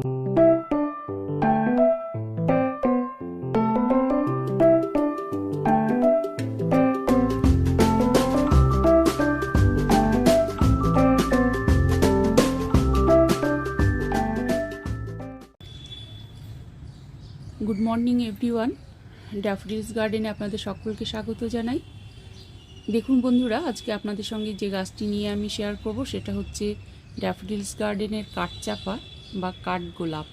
Good morning everyone ড্যাফডিলস গার্ডেনে আপনাদের সকলকে স্বাগত জানাই। দেখুন বন্ধুরা, আজকে আপনাদের সঙ্গে যে গাছটি নিয়ে আমি শেয়ার করব, সেটা হচ্ছে ড্যাফডিলস গার্ডেনের কাঠচাপা বা কাঠগোলাপ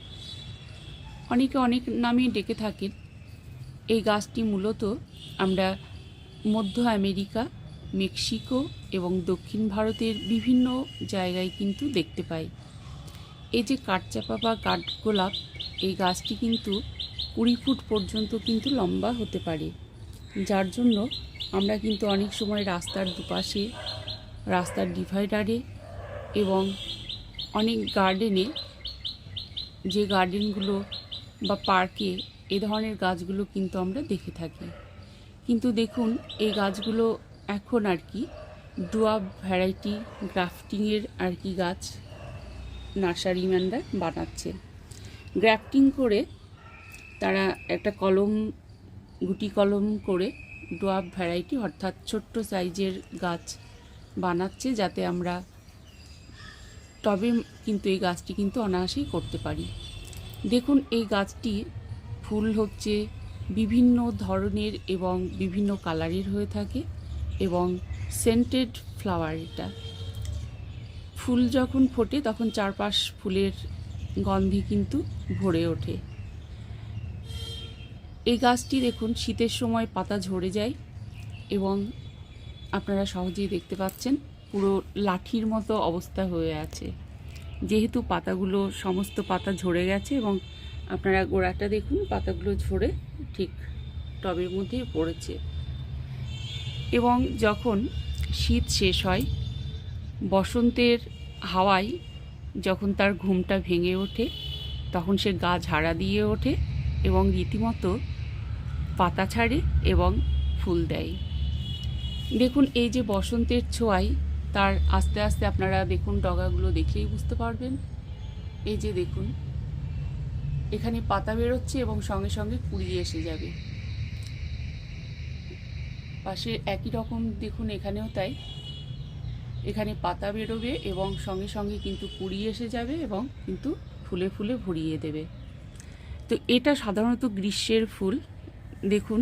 অনেকে অনেক নামে ডেকে থাকেন। এই গাছটি মূলত আমরা মধ্য আমেরিকা, মেক্সিকো এবং দক্ষিণ ভারতের বিভিন্ন জায়গায় কিন্তু দেখতে পাই। এই যে কাঠচাপা বা কাঠগোলাপ এই গাছটি কিন্তু কুড়ি ফুট পর্যন্ত কিন্তু লম্বা হতে পারে। যার জন্য আমরা কিন্তু অনেক সময় রাস্তার দুপাশে, রাস্তার ডিভাইডারে এবং অনেক গার্ডেনে যে গার্ডেনগুলো বা পার্কে এ ধরনের গাছগুলো কিন্তু আমরা দেখে থাকি। কিন্তু দেখুন, এই গাছগুলো এখন আর কি ডুয়াব ভ্যারাইটি গ্রাফটিংয়ের আর কি গাছ নার্সারিম্যানরা বানাচ্ছে। গ্রাফটিং করে তারা একটা কলম, গুটি কলম করে ডোয়াব ভ্যারাইটি অর্থাৎ ছোট্ট সাইজের গাছ বানাচ্ছে যাতে আমরা টবে কিন্তু এই গাছটি কিন্তু অনায়াসেই করতে পারি। দেখুন, এই গাছটি ফুল হচ্ছে, বিভিন্ন ধরনের এবং বিভিন্ন কালারের হয়ে থাকে এবং সেন্টেড ফ্লাওয়ার এটা। ফুল যখন ফোটে, তখন চারপাশ ফুলের গন্ধে কিন্তু ভরে ওঠে। এই গাছটি দেখুন, শীতের সময় পাতা ঝরে যায় এবং আপনারা সহজেই দেখতে পাচ্ছেন। পুরো লাঠির মতো অবস্থা হয়ে আছে। যেহেতু পাতাগুলো সমস্ত পাতা ঝরে গেছে এবং আপনারা গোড়াটা দেখুন, পাতাগুলো ঝরে ঠিক টবের মধ্যেই পড়েছে। এবং যখন শীত শেষ হয়, বসন্তের হাওয়ায় যখন তার ঘুমটা ভেঙে ওঠে, তখন সে গা ঝাড়া দিয়ে ওঠে এবং রীতিমতো পাতা ছাড়ে এবং ফুল দেয়। দেখুন, এই যে বসন্তের ছোঁয়ায় তার আস্তে আস্তে আপনারা দেখুন ডগাগুলো দেখলেই বুঝতে পারবেন। এই যে দেখুন, এখানে পাতা বেরোচ্ছে এবং সঙ্গে সঙ্গে কুড়ি এসে যাবে। পাশে একই রকম দেখুন এখানেও তাই। এখানে পাতা বেরোবে এবং সঙ্গে সঙ্গে কিন্তু কুড়ি এসে যাবে এবং কিন্তু ফুলে ফুলে ভরিয়ে দেবে। তো এটা সাধারণত গ্রীষ্মের ফুল। দেখুন,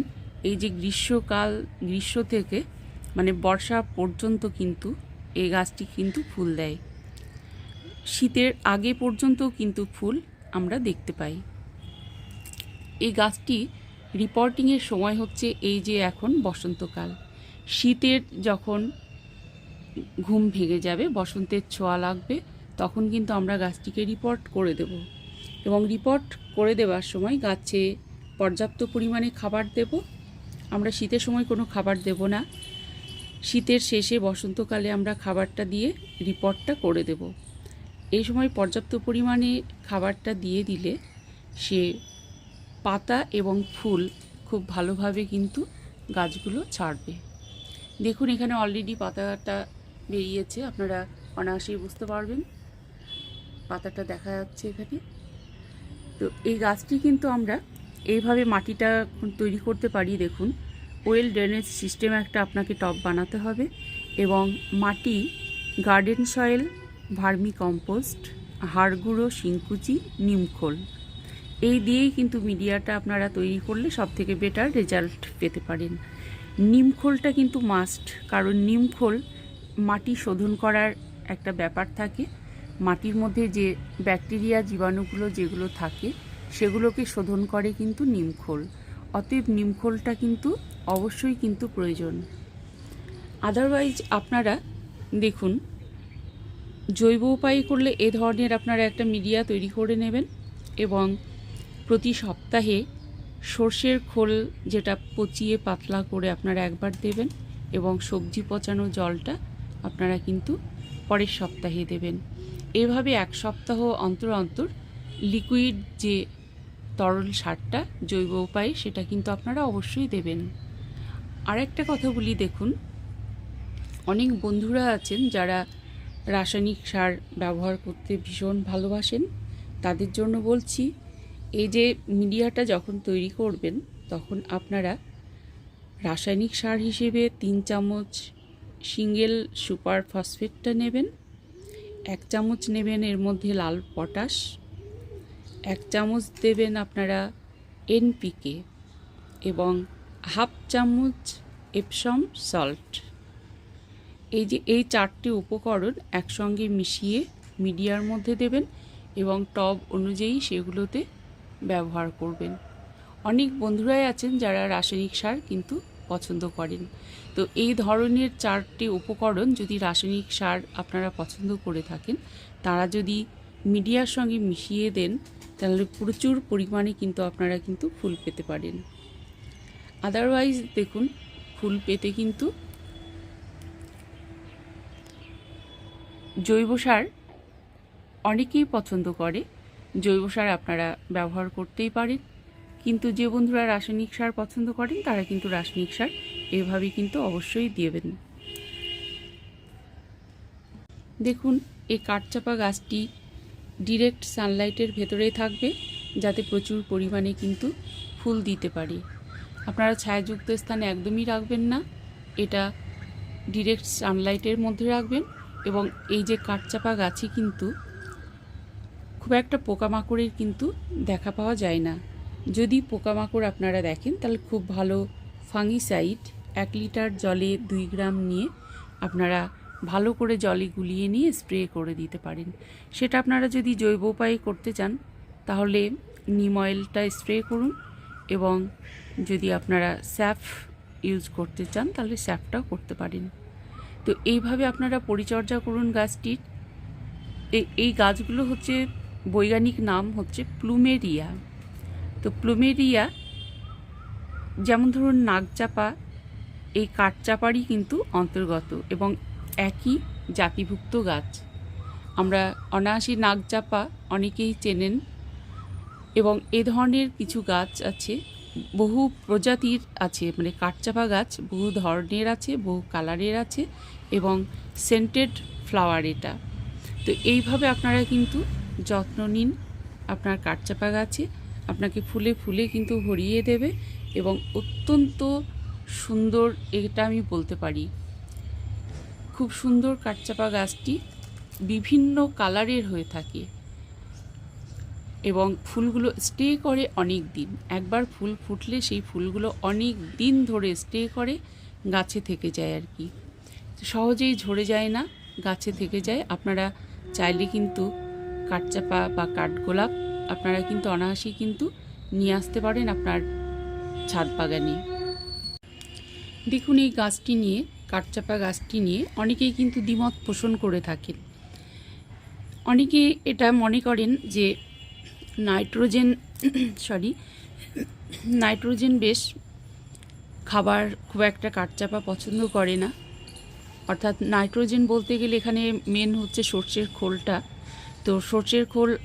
এই যে গ্রীষ্মকাল, গ্রীষ্ম থেকে মানে বর্ষা পর্যন্ত কিন্তু এই গাছটি কিন্তু ফুল দেয়। শীতের আগে পর্যন্ত কিন্তু ফুল আমরা দেখতে পাই। এই গাছটি রিপোর্টিংয়ের সময় হচ্ছে এই যে এখন বসন্তকাল। শীতের যখন ঘুম ভেঙে যাবে, বসন্তের ছোঁয়া লাগবে, তখন কিন্তু আমরা গাছটিকে রিপোর্ট করে দেব। এবং রিপোর্ট করে দেওয়ার সময় গাছে পর্যাপ্ত পরিমাণে খাবার দেব। আমরা শীতের সময় কোনো খাবার দেব না। শীতের শেষে বসন্তকালে আমরা খাবারটা দিয়ে রিপোর্টটা করে দেব। এই সময় পর্যাপ্ত পরিমাণে খাবারটা দিয়ে দিলে সে পাতা এবং ফুল খুব ভালোভাবে কিন্তু গাছগুলো ছাড়বে। দেখুন, এখানে অলরেডি পাতাটা বেরিয়েছে। আপনারা অনায়াসেই বুঝতে পারবেন। পাতাটা দেখা যাচ্ছে এখানে। তো এই গাছটি কিন্তু আমরা এইভাবে মাটিটা তৈরি করতে পারি, দেখুন। ওয়েল ড্রেনেজ সিস্টেম একটা আপনাকে টব বানাতে হবে এবং মাটি, গার্ডেন সয়েল, ভার্মি কম্পোস্ট, হাড় গুঁড়ো, শিংকুচি নিমখোল এই দিয়েই কিন্তু মিডিয়াটা আপনারা তৈরি করলে সব থেকে বেটার রেজাল্ট পেতে পারেন। নিমখোলটা কিন্তু মাস্ট, কারণ নিমখোল মাটি শোধন করার একটা ব্যাপার থাকে। মাটির মধ্যে যে ব্যাকটেরিয়া, জীবাণুগুলো যেগুলো থাকে, সেগুলোকে শোধন করে কিন্তু নিমখোল অতএব নিমখোলটা কিন্তু অবশ্যই কিন্তু প্রয়োজন। আদারওয়াইজ আপনারা দেখুন, জৈব উপায়ে করলে এ ধরনের আপনারা একটা মিডিয়া তৈরি করে নেবেন এবং প্রতি সপ্তাহে সর্ষের খোল যেটা পচিয়ে পাতলা করে আপনারা একবার দেবেন এবং সবজি পচানো জলটা আপনারা কিন্তু পরের সপ্তাহে দেবেন। এভাবে এক সপ্তাহ অন্তর অন্তর লিকুইড যে তরল সারটা, জৈব উপায়ে সেটা কিন্তু আপনারা অবশ্যই দেবেন। আর একটা কথা বলি, দেখুন। অনেক বন্ধুরা আছেন যারা রাসায়নিক সার ব্যবহার করতে ভীষণ ভালোবাসেন। তাদের জন্য বলছি, এই যে মিডিয়াটা যখন তৈরি করবেন, তখন আপনারা রাসায়নিক সার হিসেবে তিন চামচ সিঙ্গেল সুপার ফসফেটটা নেবেন, এক চামচ নেবেন এর মধ্যে লাল পটাশ, এক চামচ দেবেন আপনারা এনপিকে এবং হাফ চামচ এপসম সল্ট এই যে, এই চারটি উপকরণ একসঙ্গে মিশিয়ে মিডিয়ার মধ্যে দেবেন এবং টব অনুযায়ী সেগুলোতে ব্যবহার করবেন। অনেক বন্ধুরাই আছেন যারা রাসায়নিক সার কিন্তু পছন্দ করেন। তো এই ধরনের চারটি উপকরণ যদি রাসায়নিক সার আপনারা পছন্দ করে থাকেন, তারা যদি মিডিয়ার সঙ্গে মিশিয়ে দেন, তাহলে প্রচুর পরিমাণে কিন্তু আপনারা কিন্তু ফুল পেতে পারেন। আদারওয়াইজ দেখুন, ফুল পেতে কিন্তু জৈব সার অনেকেই পছন্দ করে। জৈব সার আপনারা ব্যবহার করতেই পারেন। কিন্তু যে বন্ধুরা রাসায়নিক সার পছন্দ করেন, তারা কিন্তু রাসায়নিক সার এভাবেই কিন্তু অবশ্যই দেবেন। দেখুন, এই কাঠচাপা গাছটি ডিরেক্ট সানলাইটের ভেতরেই থাকবে, যাতে প্রচুর পরিমাণে কিন্তু ফুল দিতে পারে। আপনারা ছায়াযুক্ত স্থানে একদমই রাখবেন না। এটা ডিরেক্ট সানলাইটের মধ্যে রাখবেন এবং এই যে কাঠচাপা গাছে কিন্তু খুব একটা পোকামাকড়ের কিন্তু দেখা পাওয়া যায় না। যদি পোকামাকড় আপনারা দেখেন, তাহলে খুব ভালো ফাঙ্গিসাইড এক লিটার জলে দুই গ্রাম নিয়ে আপনারা ভালো করে জলে গুলিয়ে নিয়ে স্প্রে করে দিতে পারেন। সেটা আপনারা যদি জৈব উপায়ে করতে চান, তাহলে নিম অয়েলটা স্প্রে করুন এবং যদি আপনারা স্যাফ ইউজ করতে চান, তাহলে স্যাফটাও করতে পারেন। তো এইভাবে আপনারা পরিচর্যা করুন গাছটির এই গাছগুলো হচ্ছে বৈজ্ঞানিক নাম হচ্ছে প্লুমেরিয়া। তো প্লুমেরিয়া, যেমন ধরুন নাগচাপা, এই কাঠচাপারই কিন্তু অন্তর্গত এবং একই জাতিভুক্ত গাছ। আমরা অনায়াসী নাগচাপা অনেকেই চেনেন এবং এ ধরনের কিছু গাছ আছে বহু প্রজাতির আছে মানে কাঠচাপা গাছ, বহু ধরনের আছে, বহু কালারের আছে এবং সেন্টেড ফ্লাওয়ার এটা। তো এইভাবে আপনারা কিন্তু যত্ন নিন আপনার কাঠচাপা গাছে। আপনাকে ফুলে ফুলে কিন্তু ভরিয়ে দেবে এবং অত্যন্ত সুন্দর এটা আমি বলতে পারি। খুব সুন্দর কাঠচাপা গাছটি বিভিন্ন কালারের হয়ে থাকে। এবং ফুলগুলো স্টে করে অনেক দিন একবার ফুল ফুটলে সেই ফুলগুলো অনেক দিন ধরে স্টে করে, গাছে থেকে যায় আর কি। সহজেই ঝরে যায় না, গাছে থেকে যায়। আপনারা চাইলে কিন্তু কাঠচাপা বা কাঠগোলাপ আপনারা কিন্তু অনায়াসেই কিন্তু নিয়ে আসতে পারেন আপনার ছাদ বাগানে। দেখুন এই গাছটি নিয়ে, কাঠচাপা গাছটি নিয়ে অনেকেই কিন্তু দ্বিমত পোষণ করে থাকেন। অনেকে এটা মনে করেন যে নাইট্রোজেন, সরি, নাইট্রোজেন বেশ খাবার খুব একটা কাঠচাপা পছন্দ করে না। অর্থাৎ নাইট্রোজেন বলতে গেলে এখানে মেন হচ্ছে সর্ষের খোলটা। তো সর্ষের খোল,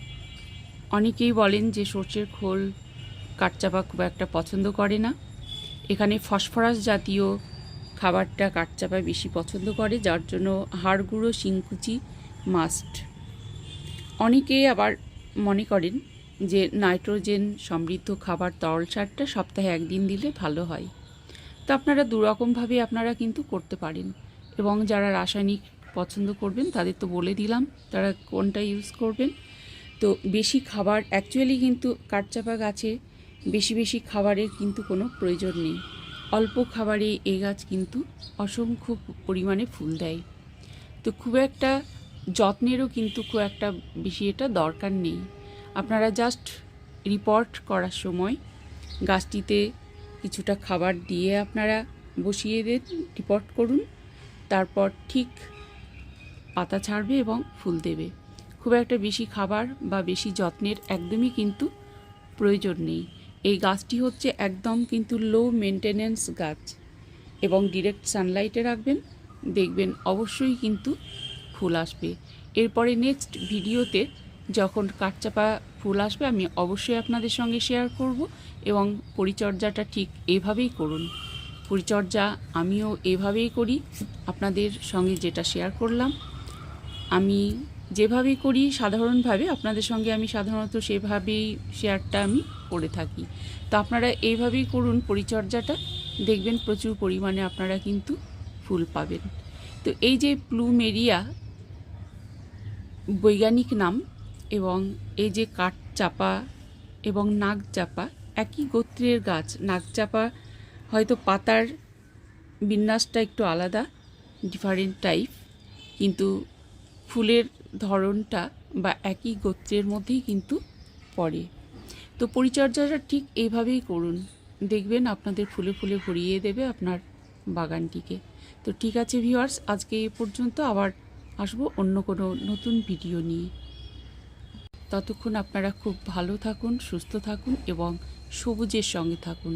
অনেকেই বলেন যে সর্ষের খোল কাঠচাপা খুব একটা পছন্দ করে না। এখানে ফসফরাস জাতীয় খাবারটা কাঠচাপা বেশি পছন্দ করে, যার জন্য হাড় গুঁড়ো শিংকুচি, মাস্ট। অনেকে আবার মনে করেন যে নাইট্রোজেন সমৃদ্ধ খাবার তরল সারটা সপ্তাহে একদিন দিলে ভালো হয়। তো আপনারা দুরকমভাবে আপনারা কিন্তু করতে পারেন। এবং যারা রাসায়নিক পছন্দ করবেন, তাদের তো বলে দিলাম তারা কোনটা ইউজ করবেন। তো বেশি খাবার, অ্যাকচুয়ালি কিন্তু কাঠচাপা গাছে বেশি বেশি খাবারের কিন্তু কোনো প্রয়োজন নেই। অল্প খাবারে এই গাছ কিন্তু অসংখ্য পরিমাণে ফুল দেয়। তো খুব একটা যত্নেরও কিন্তু খুব একটা বেশি এটা দরকার নেই। আপনারা জাস্ট রিপোর্ট করার সময় গাছটিতে কিছুটা খাবার দিয়ে আপনারা বসিয়ে দেন রিপোর্ট করুন। তারপর ঠিক পাতা ছাড়বে এবং ফুল দেবে। খুব একটা বেশি খাবার বা বেশি যত্নের একদমই কিন্তু প্রয়োজন নেই। এই গাছটি হচ্ছে একদম কিন্তু লো মেনটেনেন্স গাছ এবং ডিরেক্ট সানলাইটে রাখবেন। দেখবেন অবশ্যই কিন্তু ফুল আসবে। এরপরে নেক্সট ভিডিওতে যখন কাঠচাপা ফুল আসবে, আমি অবশ্যই আপনাদের সঙ্গে শেয়ার করব এবং পরিচর্যাটা ঠিক এভাবেই করুন। পরিচর্যা আমিও এভাবেই করি, আপনাদের সঙ্গে যেটা শেয়ার করলাম। আমি যেভাবে করি, সাধারণভাবে আপনাদের সঙ্গে আমি সাধারণত সেভাবেই শেয়ারটা আমি করে থাকি। তো আপনারা এইভাবেই করুন পরিচর্যাটা, দেখবেন প্রচুর পরিমাণে আপনারা কিন্তু ফুল পাবেন। তো এই যে প্লুমেরিয়া বৈজ্ঞানিক নাম এবং এই যে কাঠ চাপা এবং নাক চাপা, একই গোত্রের গাছ। নাক চাপা হয়তো পাতার বিন্যাসটা একটু আলাদা ডিফারেন্ট টাইপ কিন্তু ফুলের ধরনটা বা একই গোত্রের মধ্যেই কিন্তু পড়ে। তো পরিচর্যাটা ঠিক এইভাবেই করুন। দেখবেন আপনাদের ফুলে ফুলে ভরিয়ে দেবে আপনার বাগানটিকে। তো ঠিক আছে ভিউয়ার্স আজকে এ পর্যন্ত আবার আসব অন্য কোনো নতুন ভিডিও নিয়ে। ততক্ষণ আপনারা খুব ভালো থাকুন সুস্থ থাকুন এবং সবুজের সঙ্গে থাকুন।